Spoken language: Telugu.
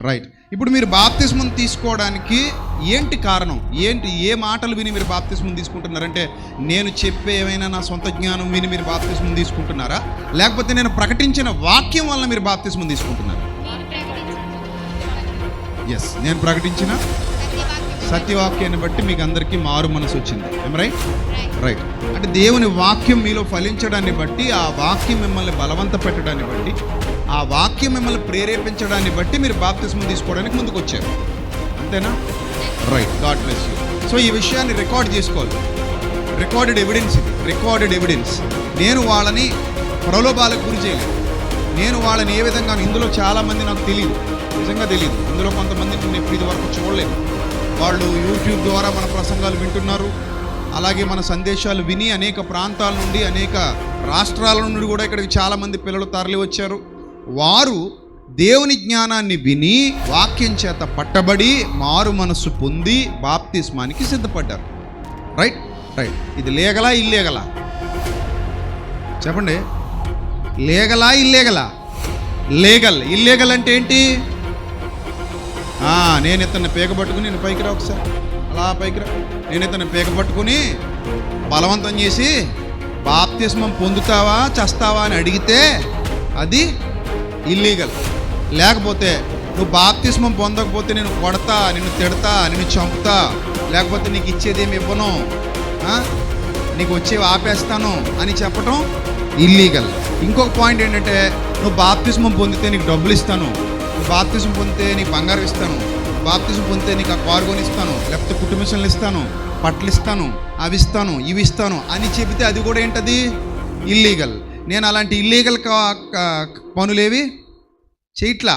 రైట్ ఇప్పుడు మీరు బాప్తిస్మం తీసుకోవడానికి ఏంటి కారణం? ఏంటి ఏ మాటలు విని మీరు బాప్తిస్మం తీసుకుంటున్నారంటే నేను చెప్పే ఏమైనా నా సొంత జ్ఞానం విని మీరు బాప్తిస్మం తీసుకుంటున్నారా? లేకపోతే నేను ప్రకటించిన వాక్యం వల్ల మీరు బాప్తిస్మం తీసుకుంటున్నారా? ఎస్ నేను ప్రకటించిన సత్యవాక్యాన్ని బట్టి మీకు అందరికీ మారు మనసు వచ్చింది. ఏం రైట్ రైట్ అంటే దేవుని వాక్యం మీలో ఫలించడాన్ని బట్టి ఆ వాక్యం మిమ్మల్ని బలవంత పెట్టడాన్ని బట్టి ఆ వాక్యం మిమ్మల్ని ప్రేరేపించడాన్ని బట్టి మీరు బాప్తిస్మం తీసుకోవడానికి ముందుకు వచ్చారు అంతేనా? Right God bless you so ఈ విషయాన్ని రికార్డ్ చేసుకోవాలి. రికార్డెడ్ ఎవిడెన్స్ ఇది. రికార్డెడ్ ఎవిడెన్స్ నేను వాళ్ళని ప్రలోభాలకు గురి చేయలేదు. నేను వాళ్ళని ఏ విధంగా ఇందులో చాలామంది నాకు తెలియదు నిజంగా తెలియదు ఇందులో కొంతమంది నేను ఇప్పుడు ఇదివరకు చూడలేదు. వాళ్ళు యూట్యూబ్ ద్వారా మన ప్రసంగాలు వింటున్నారు. అలాగే మన సందేశాలు విని అనేక ప్రాంతాల నుండి అనేక రాష్ట్రాల నుండి కూడా ఇక్కడికి చాలామంది పిల్లలు తరలి వచ్చారు వారు దేవుని జ్ఞానాన్ని విని వాక్యం చేత పట్టబడి మారు మనస్సు పొంది బాప్తిస్మానికి సిద్ధపడ్డారు. రైట్ రైట్ ఇది లేగలా ఇల్లేగలా? చెప్పండి. లేగలా ఇల్లేగలా? లేగల్. ఇల్లేగల్ అంటే ఏంటి? నేను ఇతన్ని పీక పట్టుకుని నేను పైకి రా ఒకసారి. అలా పైకి రా. నేను ఇతన్ని పీక పట్టుకుని బలవంతం చేసి బాప్తిస్మం పొందుతావా చస్తావా అని అడిగితే అది ఇల్లీగల్ లేకపోతే నువ్వు బాప్తిస్మం పొందకపోతే నేను కొడతా నిన్ను తిడతా నిన్ను చంపుతా. లేకపోతే నీకు ఇచ్చేదేమి ఇవ్వను. నీకు వచ్చేవి ఆపేస్తాను అని చెప్పటం ఇల్లీగల్ ఇంకొక పాయింట్ ఏంటంటే నువ్వు బాప్తిస్మం పొందితే నీకు డబ్బులు ఇస్తాను. నువ్వు బాప్తిస్మం పొందితే నీకు బంగారం ఇస్తాను. బాప్తిజం పొందితే నీకు ఆ కారు కొనిస్తాను లేకపోతే కుటుంబిషన్లు ఇస్తాను పట్లు ఇస్తాను అవి ఇస్తాను ఇవి ఇస్తాను అని చెబితే అది కూడా ఏంటది? ఇల్లీగల్ నేను అలాంటి ఇల్లీగల్ పనులేవి చేయట్లా?